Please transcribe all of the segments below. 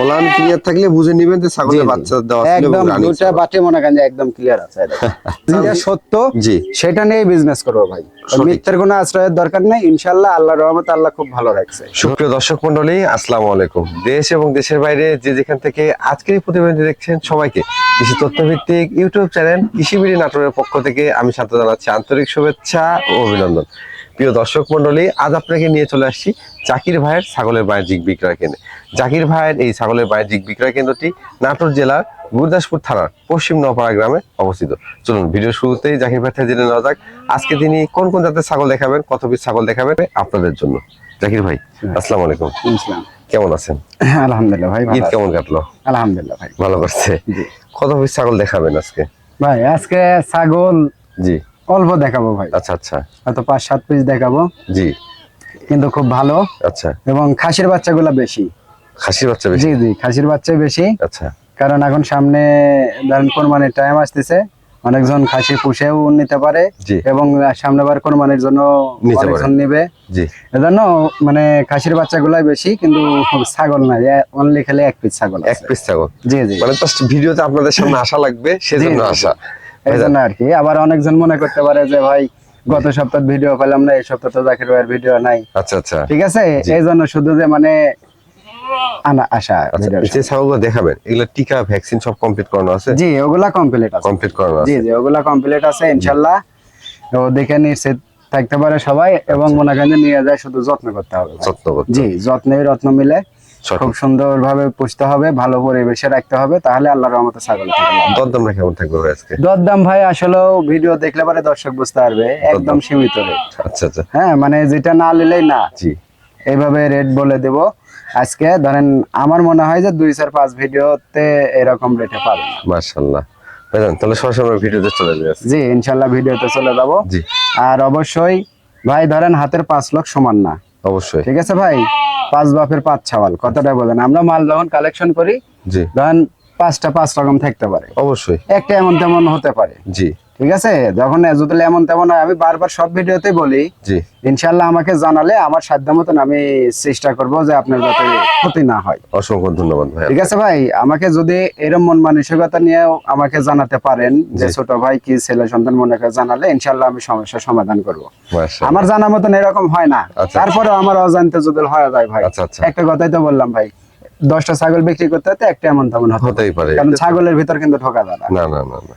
ওলান ক্লিয়ার থাকলে বুঝে নিবেন যে ছাগলের বাচ্চা দেওয়া একদম দুটা বাটে মনে করেন একদম ক্লিয়ার আছে। যেটা সত্য সেটা নিয়ে বিজনেস করব ভাই। মিথ্যের কোনো আশ্রয়ের দরকার নেই ইনশাল্লাহ আল্লাহ রহমত আল্লাহ খুব ভালো রাখছে। সুপ্রিয় দর্শক মন্ডলী আসসালামু আলাইকুম। দেশ এবং দেশের বাইরে যে যেখান থেকে আজকের এই প্রতিবেদনটি দেখছেন সবাইকে কৃষি তথ্যভিত্তিক ইউটিউব চ্যানেল কৃষিবিড়ি নাটোরের পক্ষ থেকে আমি সাথে জানাচ্ছি আন্তরিক শুভেচ্ছা ও অভিনন্দন। প্রিয় দর্শক মন্ডলী আজ আপনাকে নিয়ে চলে আসছি চাকির ভাইয়ের ছাগলের বাণিজ্যিক বিক্রয় কেন্দ্রে। জাকির ভাইয়ের এই ছাগলের বাণিজ্যিক বিক্রয় কেন্দ্রটি নাটোর জেলার গুরদাসপুর থানার পশ্চিম নপাড়া গ্রামে অবস্থিত। চলুন ভিডিও শুরুতেই জাকির ভাই থেকে জেনে নেওয়া যাক আজকে তিনি কোন কোন জাতের ছাগল দেখাবেন কত পিস ছাগল দেখাবেন আপনাদের জন্য। জাকির ভাই আসসালামু আলাইকুম। কেমন আছেন? হ্যাঁ, আলহামদুলিল্লাহ ভাই ঈদ কেমন কাটলো? আলহামদুলিল্লাহ ভাই। ভালো করছে কত পিস ছাগল দেখাবেন আজকে? ভাই আজকে ছাগল জি। অল্প দেখাবো ভাই। আচ্ছা আচ্ছা। হয়তো পাঁচ সাত পিস দেখাবো। জি। কিন্তু খুব ভালো আচ্ছা। এবং খাসির বাচ্চাগুলো বেশি। খাসির বাচ্চা বেশি? জি জি খাসির বাচ্চা বেশি। আচ্ছা। কারণ এখন সামনে ধরেন কোরবানির টাইম আসতেছে অনেকজন খাসি পুষেও নিতে পারে এবং সামনেবার কোরবানির জন্য। অনেকজন নিবে। জি। এজন্য মানে খাসির বাচ্চাগুলাই বেশি কিন্তু ছাগল নাই। অনলি খেলে এক পিস ছাগল এক পিস ছাগল? জি জি। মানে জাস্ট ভিডিওতে আপনাদের সামনে আসা লাগবে সেজন্য। আসা। এই জন্য আর কি আবার অনেকজন মনে করতে পারে যে ভাই গত সপ্তাহ ভিডিও পেলাম না এই সপ্তাহ তো জাকির ভাইয়ের ভিডিও নাই। আচ্ছা আচ্ছা। ঠিক আছে। এই জন্য শুধু যে মানে আনা আসা আচ্ছা যে ছাগলগুলো দেখাবেন এগুলো টিকা ভ্যাকসিন সব কমপ্লিট করানো আছে? জি ওগুলা কমপ্লিট আছে। কমপ্লিট করানো আছে। জি ওগুলা কমপ্লিট আছে ইনশাল্লাহ। ও দেখে নিশ্চিত থাকতে পারে সবাই এবং মনে করেন যে নিয়ে যায় শুধু যত্ন করতে হবে যত্ন করতে জি যত্নে রত্ন মিলে খুব সুন্দর ভাবে পুষতে হবে ভালো পরিবেশে রাখতে হবে তাহলে আল্লাহর রহমতে ছাগল। দরদামটা কেমন থাকবে আজকে? দরদাম ভাই আসলেও ভিডিও দেখলে পরে দর্শক বুঝতে পারবে একদম সীমিত রেট আচ্ছা আচ্ছা। হ্যাঁ মানে যেটা না নিলেই না। জি। এইভাবে রেট বলে দেব। আজকে ধরেন আমার মনে হয় যে দুই চার পাঁচ ভিডিওতে এরকম রেটে পাবেন মাশাআল্লাহ। ভাইজান তাহলে সরাসরি ভিডিওতে চলে জি ইনশাল্লাহ ভিডিওতে চলে যাব। জি। আর অবশ্যই ভাই ধরেন হাতের পাঁচ লোক সমান না। অবশ্যই। ঠিক আছে ভাই? পাঁচ বাপের পাঁচ ছাওয়াল কতটা বলেন। আমরা মাল যখন কালেকশন করি জি। ধরেন পাঁচটা পাঁচ রকম থাকতে পারে। অবশ্যই। একটা এমন তেমন হতে পারে। জি। ঠিক আছে? যখন যদি এমন তেমন আমি বারবার সব ভিডিওতে বলি জি। ইনশাল্লাহ আমাকে জানালে আমার সাধ্য মতন আমি চেষ্টা করব যে আপনার যাতে ক্ষতি না হয়। অসংখ্য ধন্যবাদ ভাই ঠিক আছে ভাই? আমাকে যদি এরম মন মানসিকতা নিয়েও আমাকে জানাতে পারেন যে ছোট ভাই কি ছেলে সন্তান মনে করে জানালে ইনশাল্লাহ আমি সমস্যার সমাধান করব। আমার জানা মতন এরকম হয় না। আচ্ছা। তারপরে আমার অজান্তে যদি হয় যায় ভাই। আচ্ছা আচ্ছা। একটা কথাই তো বললাম ভাই দশটা ছাগল বিক্রি করতে হতে একটা এমন তেমন। হতেই পারে। কারণ ছাগলের ভিতর কিন্তু ঠকা যায় না না না না।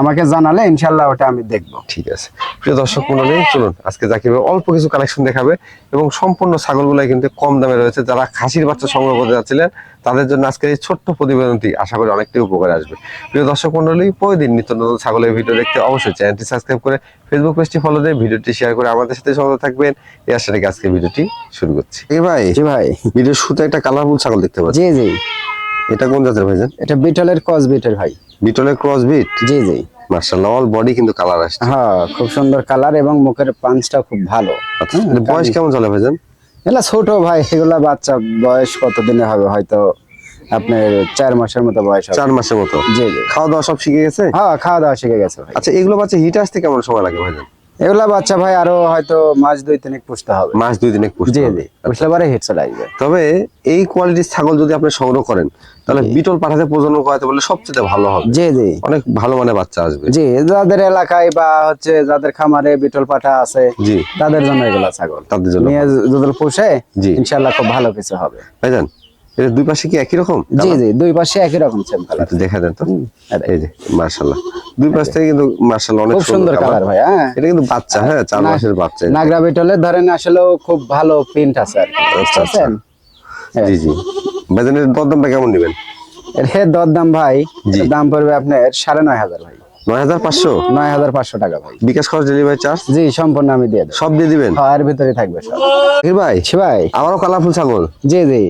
আমাকে জানালে ইনশাল্লাহ ওটা আমি দেখব। ঠিক আছে। প্রিয় দর্শক মন্ডলী চলুন আজকে জাকির অল্প কিছু কালেকশন দেখাবে এবং সম্পূর্ণ ছাগলগুলাই কিন্তু কম দামে রয়েছে। যারা খাসির বাচ্চা সংগ্রহ করতে যাচ্ছিলেন তাদের জন্য আজকের এই ছোট্ট প্রতিবেদনটি আশা করি অনেকটাই উপকারে আসবে। প্রিয় দর্শক মন্ডলী প্রতিদিন নিত্য নতুন ছাগলের ভিডিও দেখতে অবশ্যই চ্যানেলটি সাবস্ক্রাইব করে ফেসবুক পেজটি ফলো দিয়ে ভিডিওটি শেয়ার করে আমাদের সাথে সঙ্গে থাকবেন। এই আশা রেখে আজকে ভিডিওটি শুরু করছি। এই ভাই। ভাই ভিডিওর শুরুতে একটা কালারফুল ছাগল দেখতে পাচ্ছি। জি জি। এটা কোন জাতের ভাইজান এটা বিটলের কস বিটের ভাই। বিটলের ক্রস বিট জি জি। মার্শাল্লাহ অল বডি কিন্তু কালার আসছে। হ্যাঁ খুব সুন্দর কালার এবং মুখের পাঞ্চটা খুব ভালো। আচ্ছা বয়স কেমন চলে ভাইজান এগুলা ছোট ভাই এগুলা বাচ্চা বয়স কতদিনে হবে? হয়তো আপনার চার মাসের মতো বয়স চার মাসের মতো? জি জি। খাওয়া দাওয়া সব শিখে গেছে? হ্যাঁ খাওয়া দাওয়া শিখে গেছে আচ্ছা এগুলো বাচ্চা হিট আসতে কেমন সময় লাগে ভাইজান এগুলা বাচ্চা ভাই আরও হয়তো মাস দুই তিনেক পুষতে হবে। মাস দুই দিনে পুষতে হবে। জি পুষলে পরে হিট চলে আসবে। তবে এই কোয়ালিটির ছাগল যদি আপনি সংগ্রহ করেন তাহলে বিটল পাঠাতে প্রজনন করাতে বললে সবচেয়ে ভালো হবে। জি জি। অনেক ভালো মানে বাচ্চা আসবে। জি যাদের এলাকায় বা হচ্ছে যাদের খামারে বিটল পাঠা আছে জি। তাদের জন্য এগুলা ছাগল। তাদের জন্য। নিয়ে যদি পুষে জি। ইনশাল্লাহ খুব ভালো কিছু হবে। ভাইজান এর দুই পাশে কি একই রকম জি জি দুই পাশে একই রকম সেম কালার দেখা দেন তো। এই যে মার্শাল্লাহ দুই পাশ থেকে কিন্তু মার্শাল্লাহ অনেক সুন্দর কালার। ভাই হ্যাঁ। এটা কিন্তু বাচ্চা হ্যাঁ চার মাসের বাচ্চা। এটা। নাগরা বিটলের ধরেন আসলেও খুব ভালো প্রিন্ট আছে আর কি। আচ্ছা, হ্যাঁ। জি জি। ভাইজানের দরদামটা কেমন নেবেন? এর হের দর দাম ভাই। দাম পড়বে আপনার সাড়ে নয় হাজার ভাই। নয় হাজার পাঁচশো? নয় হাজার পাঁচশো টাকা ভাই। বিকাশ খরচ ডেলিভারি চার্জ জি সম্পূর্ণ আমি দিয়ে দেবো। সব দিয়ে দিবেন? হ্যাঁ, এর ভিতরে থাকবে সব। ভাই ভাই। আমারও কালারফুল ছাগল। জি জি।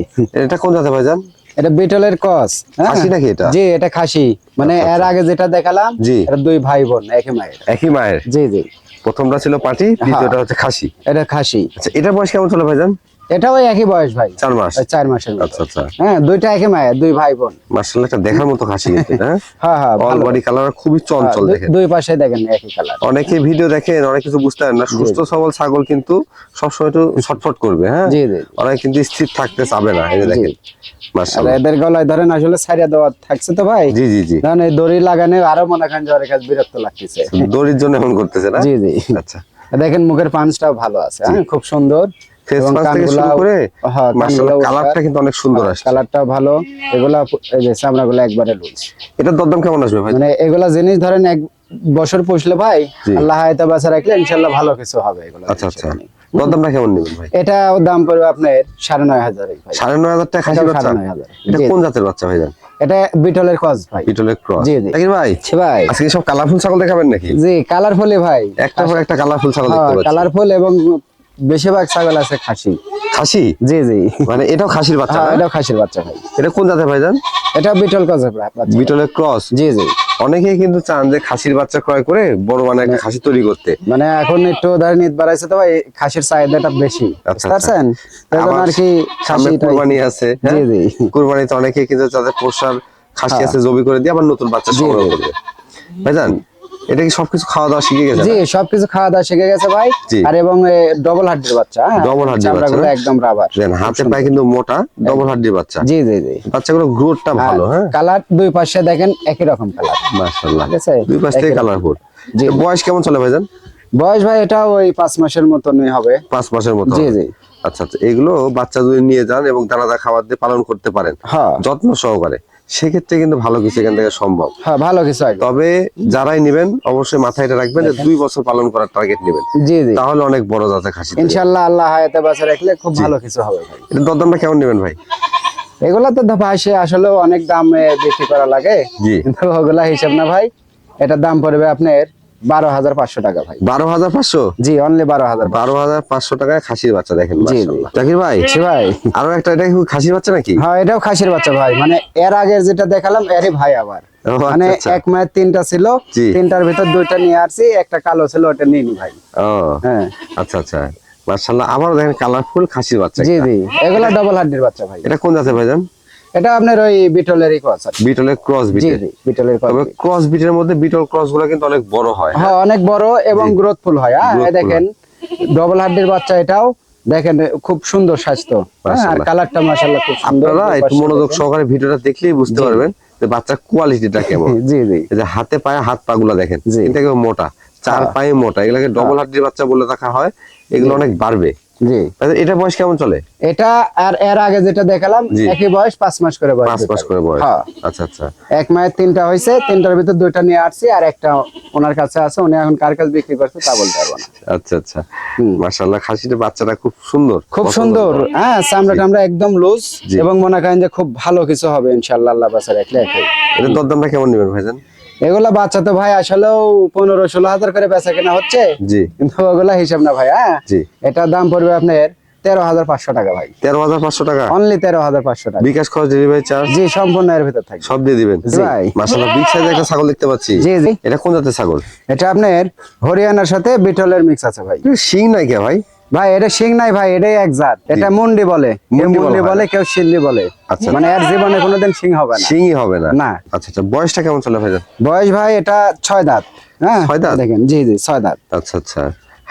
এটা কোন জাতে ভাইজান এটা বিটলের কস হ্যাঁ? খাসি নাকি এটা? জি এটা খাসি। মানে এর আগে যেটা দেখালাম জি। এটা দুই ভাই বোন একই মায়ের। একই মায়ের? জি জি। প্রথমটা ছিল পাটি দ্বিতীয়টা হচ্ছে খাসি। এটা খাসি। আচ্ছা এটার বয়স কেমন চলে ভাইজান এটাও ওই একই বয়স ভাই। চার মাস। চার মাসের আচ্ছা আচ্ছা। হ্যাঁ দুইটা একই মায়ের দুই ভাই বোন। মার্শাল্লাহ একটা দেখার মতো কিন্তু হ্যাঁ? হ্যাঁ হ্যাঁ অল বডি কালার খুবই চঞ্চল দেখেন। দুই পাশে দেখেন একই কালার অনেকে ভিডিও দেখেন অনেক কিছু বুঝতে পারেন না। সুস্থ সবল ছাগল কিন্তু সবসময় একটু ছটফট করবে হ্যাঁ? জি জি অনেক কিন্তু স্থির থাকতে চাবে না এই দেখেন। মার্শাল্লাহ এদের গলায় ধরেন আসলে সারিয়া দেওয়া থাকছে তো ভাই। জি জি জি। এই দড়ি লাগানো আরও মনে করেন জ্বরের কাছে বিরক্ত লাগতেছে। দড়ির জন্য এমন করতেছে না? জি জি। আচ্ছা। দেখেন মুখের পাঞ্চটাও ভালো আছে হ্যাঁ খুব সুন্দর। থেকে শুরু করে হ্যাঁ, মার্শাল্লাহ কানগুলাও কালারটা কিন্তু অনেক সুন্দর আসছে। কালারটাও ভালো। এগুলা এই যে চামড়াগুলো একবারে লুজ এটার দরদাম কেমন আসবে ভাই? মানে এগুলা জিনিস ধরেন এক বছর পুষলে ভাই জি। আল্লাহ হায়াতে বাঁচা রাখলে ইনশাল্লাহ ভালো কিছু হবে এগুলো। আচ্ছা আচ্ছা। দরদামটা কেমন নেবেন ভাই? এটা দাম পড়বে আপনার সাড়ে নয় হাজার সাড়ে নয় হাজার টাকা বাচ্চা? নয় হাজার। এটা কোন জাতের বাচ্চা ভাই এটা? বিটলের ভাই। পিটলের ক্রস। জি, জি। ভাই ছি ভাই। আজকে সব কালারফুল ছাগল দেখাবেন নাকি? জি ভাই। একটা পর একটা কালারফুল ছাগল দেখতে পাচ্ছি। কালারফুল এবং বেশিরভাগ ছাগল আছে খাসি। খাসি? জি জি। মানে এটাও খাসির বাচ্চা হ্যাঁ এটাও খাসির বাচ্চা ভাই। এটা কোন জাতের ভাই জান? এটা বিটল বাচ্চা বিটলের ক্রস? জি জি। অনেকেই কিন্তু চান যে খাসির বাচ্চা ক্রয় করে বড় মানে একটা খাসি তৈরি করতে। মানে এখন একটু ধরেন ঈদ বাড়াইছে তো ভাই খাসির চাহিদাটা বেশি। আচ্ছা, বুঝতে পারছেন এই জন্য আবার আর কি খাসিটাই কুরবানি আছে জি হ্যাঁ? জি কুরবানিতে অনেকে কিন্তু তাদের পোষার খাসি আছে জবি করে দিয়ে আবার নতুন বাচ্চা জি, সংগ্রহ জি। করবে। ভাইজান এটা কি সবকিছু খাওয়া দাওয়া শিখে গেছে জি সবকিছু খাওয়া দাওয়া শিখে গেছে ভাই। আর এবং ডবল হাড্ডির বাচ্চা হ্যাঁ? Double হাড্ডির বাচ্চা? একদম রাবার দেন হাতে পায়ে কিন্তু মোটা ডবল হাড্ডির বাচ্চা। জি জি জি। বাচ্চাগুলো গ্রোথটা ভালো হ্যাঁ? কালার দুই পাশে দেখেন একই রকম কালার মাশাআল্লাহ। ঠিক আছে? দুই পাশ থেকে কালারফুল জি। বয়স কেমন চলে ভাইজান? বয়স ভাই এটা ওই পাঁচ মাসের মতনই হবে। পাঁচ মাসের মতো জি জি। আচ্ছা আচ্ছা। এগুলো বাচ্চা যদি নিয়ে যান এবং দানাদার খাবার দিয়ে পালন করতে পারেন হ্যাঁ। যত্ন সহকারে। সেক্ষেত্রে কিন্তু ভালো কিছু এখান থেকে সম্ভব। হ্যাঁ ভালো কিছু তবে যারাই নেবেন অবশ্যই মাথায় এটা রাখবেন যে দুই বছর পালন করার টার্গেট নেবেন। জি জি। তাহলে অনেক বড় জাতের খাসি ইনশাল্লাহ আল্লাহ হায়াতে বাসা রাখলে খুব ভালো কিছু হবে ভাই। এটা দরদামটা কেমন নেবেন ভাই? এগুলা তো ভাই সে আসলে অনেক দামে বিক্রি করা লাগে। জি। কিন্তু ওগুলা হিসাব না ভাই এটা দাম পড়বে আপনার বারো হাজার পাঁচশো টাকা ভাই। বারো হাজার পাঁচশো? জি অনলি বারো হাজার বারো হাজার পাঁচশো টাকায় খাসির বাচ্চা দেখেন। জাকির ভাই? জি ভাই। আরও একটা এটা খাসির বাচ্চা নাকি? হ্যাঁ এটাও খাসির বাচ্চা ভাই। মানে এর আগের যেটা দেখালাম এরই ভাই আবার। আচ্ছা, মানে আচ্ছা। এক মায়ের তিনটা ছিল তিনটার ভিতর দুইটা নিয়ে আসছি একটা কালো ছিল ওটা নিয়ে ভাই। ও হ্যাঁ। আচ্ছা আচ্ছা। মার্শাল্লাহ আবারও দেখেন কালারফুল খাসির বাচ্চা জি জি। এগুলা ডবল হাড্ডির বাচ্চা ভাই। এটা কোন জাতের ভাইজান এটা আপনার ওই বিটলেরই কথা বিটলের ক্রস জি বিটের বিটলের কথা তবে ক্রস বিটের মধ্যে বিটল ক্রসগুলো কিন্তু অনেক বড় হয় হ্যাঁ? অনেক বড় এবং গ্রোথফুল হয় হ্যাঁ? দেখেন ডবল হাড্ডির বাচ্চা এটাও দেখেন খুব সুন্দর স্বাস্থ্য হ্যাঁ, আর কালারটা মাশাআল্লাহ খুব সুন্দর আপনারা একটু মনোযোগ। সহকারে ভিডিওটা দেখলেই বুঝতে পারবেন যে বাচ্চার কোয়ালিটিটা কেমন। জি জি। এই যে হাতে পায়ে হাত পা গুলা দেখেন। এটা মোটা চার হ্যাঁ। পায়ে মোটা এগুলাকে ডবল হাড্ডির বাচ্চা বলে রাখা হয় এগুলো অনেক বাড়বে। জি। আচ্ছা, এটা বয়স কেমন চলে? এটা আর এর আগে যেটা দেখালাম একই বয়স পাঁচ মাস করে বয়স পাঁচ মাস করে বয়স। হ্যাঁ। আচ্ছা আচ্ছা। এক মায়ের তিনটা হয়েছে তিনটার ভিতর দুইটা নিয়ে আসছি আর একটা ওনার কাছে আছে উনি এখন কার কাছে বিক্রি করছে তা বলতে পারব না। আচ্ছা আচ্ছা। মাশাআল্লাহ খাসিটা বাচ্চাটা খুব সুন্দর খুব সুন্দর। হ্যাঁ চামড়া টামড়া একদম লুজ এবং মনে করেন যে খুব ভালো কিছু হবে ইনশাল্লাহ আল্লাহ বাসা রাখলে। একই এটা দরদামটা কেমন নেবেন ভাইজান? এগুলা বাচ্চা তো ভাই আসলেও পনেরো ষোলো হাজার করে বেচা কেনা হচ্ছে। জি। কিন্তু ওগুলা হিসাব না ভাই হ্যাঁ? জি। এটার দাম পড়বে আপনার তেরো হাজার পাঁচশো টাকা ভাই। তেরো হাজার পাঁচশো টাকা? অনলি তেরো হাজার পাঁচশো টাকা। বিকাশ খরচ ডেলিভারি চার্জ জি সম্পূর্ণ এর ভিতর থাকবে। সব দিয়ে দিবেন? ভাই। মাশাআল্লাহ বিগ সাইজের একটা ছাগল দেখতে পাচ্ছি। জি জি। এটা কোন জাতের ছাগল? এটা আপনার হরিয়ানার সাথে বিটলের মিক্স আছে ভাই। শিং নাই কে ভাই? ভাই এটা শিং নাই ভাই এটাই এক জাত। এটা মুন্ডি বলে। মুন্ডি বলা কেউ সিল্লি বলে। আচ্ছা। মানে এর জীবনে কোনোদিন শিং হবে না। শিংই হবে না? না। আচ্ছা আচ্ছা বয়সটা কেমন চলে ভাইজান? বয়স ভাই এটা ছয় দাঁত। হ্যাঁ ছয় দাঁত? দেখেন জি জি ছয় দাঁত। আচ্ছা আচ্ছা।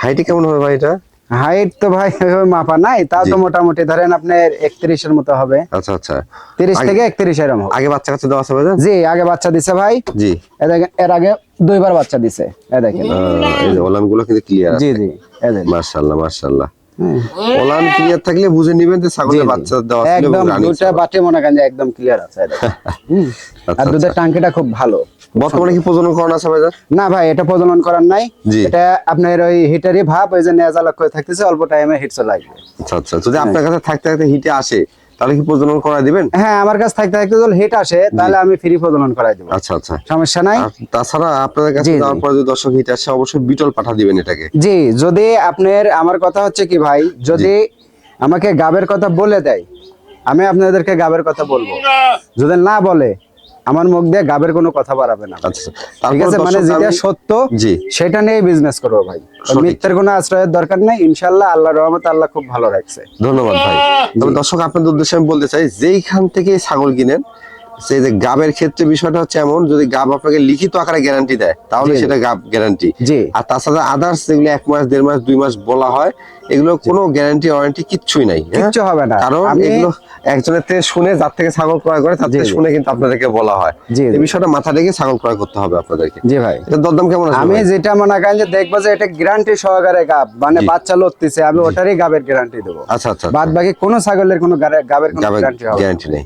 হাইটে কেমন হবে ভাই এটা? হাইট তো ভাই মাপা নাই তাও তো মোটামুটি ধরেন আপনার একত্রিশের মতো হবে। আচ্ছা আচ্ছা। তিরিশ থেকে একত্রিশ এরকম হবে। আগে বাচ্চা কাচ্চা দেওয়া আছে জি আগে বাচ্চা দিছে ভাই। জি। দেখেন এর আগে দুইবার বাচ্চা দিছে। এ দেখেন। এই যে ওলানগুলো কিন্তু ক্লিয়ার জি জি। মাশাআল্লাহ মাশাআল্লাহ। ওলান ক্লিয়ার থাকলে বুঝে নেবেন যে ছাগলের বাচ্চা দেওয়া একদম দুটা বাটে মনে করেন একদম ক্লিয়ার আছে দেখেন। হুম। আর আচ্ছা, দুধের টাঙ্কিটা খুব ভালো। বর্তমানে কি প্রজনন করানো আছে না ভাই এটা প্রজনন করার নাই। এটা আপনার ওই হিটারই ভাব ওই যে নেজা লক্ষ্য থাকতেছে অল্প টাইমে হিট চলে আসবে। আচ্ছা আচ্ছা। যদি আপনার কাছে থাকতে থাকতে হিটে আসে তাহলে কি প্রজনন করাই দিবেন? হ্যাঁ আমার কাছে থাকতে থাকতে যদি হিট আসে তাহলে আমি ফ্রি প্রজনন করাই দেব। আচ্ছা আচ্ছা। সমস্যা নাই? তাছাড়া আপনাদের কাছে। যাওয়ার পরে যদি দর্শক হিট আসে অবশ্যই বিটল পাঠা দিবেন এটাকে। জি যদি আপনার আমার কথা হচ্ছে কি ভাই যদি আমাকে গাবের কথা বলে দেয় আমি আপনাদেরকে গাবের কথা বলব। যদি না বলে আমার মুখ দিয়ে গাবের কোনো কথা বাড়াবে না। আচ্ছা ঠিক আছে মানে যেটা সত্য জি। সেটা নিয়ে বিজনেস করব ভাই। মিথ্যের কোনো আশ্রয়ের দরকার নেই ইনশাল্লাহ আল্লাহ রহমত আল্লাহ খুব ভালো রাখছে। ধন্যবাদ ভাই। তবে দর্শক আপনাদের উদ্দেশ্যে আমি বলতে চাই যেইখান থেকে ছাগল কিনেন সেই যে গাবের ক্ষেত্রে বিষয়টা হচ্ছে এমন যদি গাব আপনাকে লিখিত আকারে গ্যারান্টি দেয় তাহলে। সেটা গাব গ্যারান্টি আর তাছাড়া আদার্স যেগুলো এক মাস দেড় মাস দুই মাস বলা হয় এগুলো কোনো গ্যারান্টি ওয়ারেন্টি কিচ্ছুই নাই হ্যাঁ? কিচ্ছু হবে না। কারণ এগুলো একজনের থেকে শুনে যার থেকে ছাগল ক্রয় করে তার থেকে শুনে কিন্তু আপনাদেরকে বলা হয়। এই বিষয়টা মাথা রেখে ছাগল ক্রয় করতে হবে আপনাদেরকে। জি ভাই। এটা দরদাম কেমন আছে আমি যেটা মনে করেন যে দেখব যে এটা গ্যারান্টি সহকারে গাব মানে বাচ্চা লড়তেছে আমি ওটারই গাবের গ্যারান্টি দেবো। আচ্ছা আচ্ছা বাদ বাকি কোনো ছাগলের কোনো গাবের কোনো। গ্যারান্টি নেই।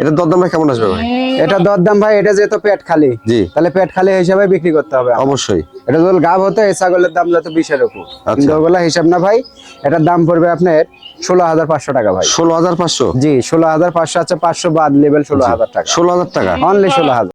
এটা দাম কেমন আসবে ভাই? এটা দরদাম ভাই এটা যেহেতু পেট খালি জি। তাহলে পেট খালি হিসাবে বিক্রি করতে হবে অবশ্যই। এটা যদি গাব হতো এই ছাগলের দাম যত বিশের উপর। আচ্ছা। কিন্তু ওগুলা হিসাব না ভাই এটার দাম পড়বে আপনার ষোলো হাজার পাঁচশো টাকা ভাই। ষোলো হাজার পাঁচশো? জি ষোলো হাজার পাঁচশো আছে পাঁচশো বাদ লেভেল ষোলো হাজার টাকা। ষোলো হাজার টাকা? অনলি ষোলো হাজার।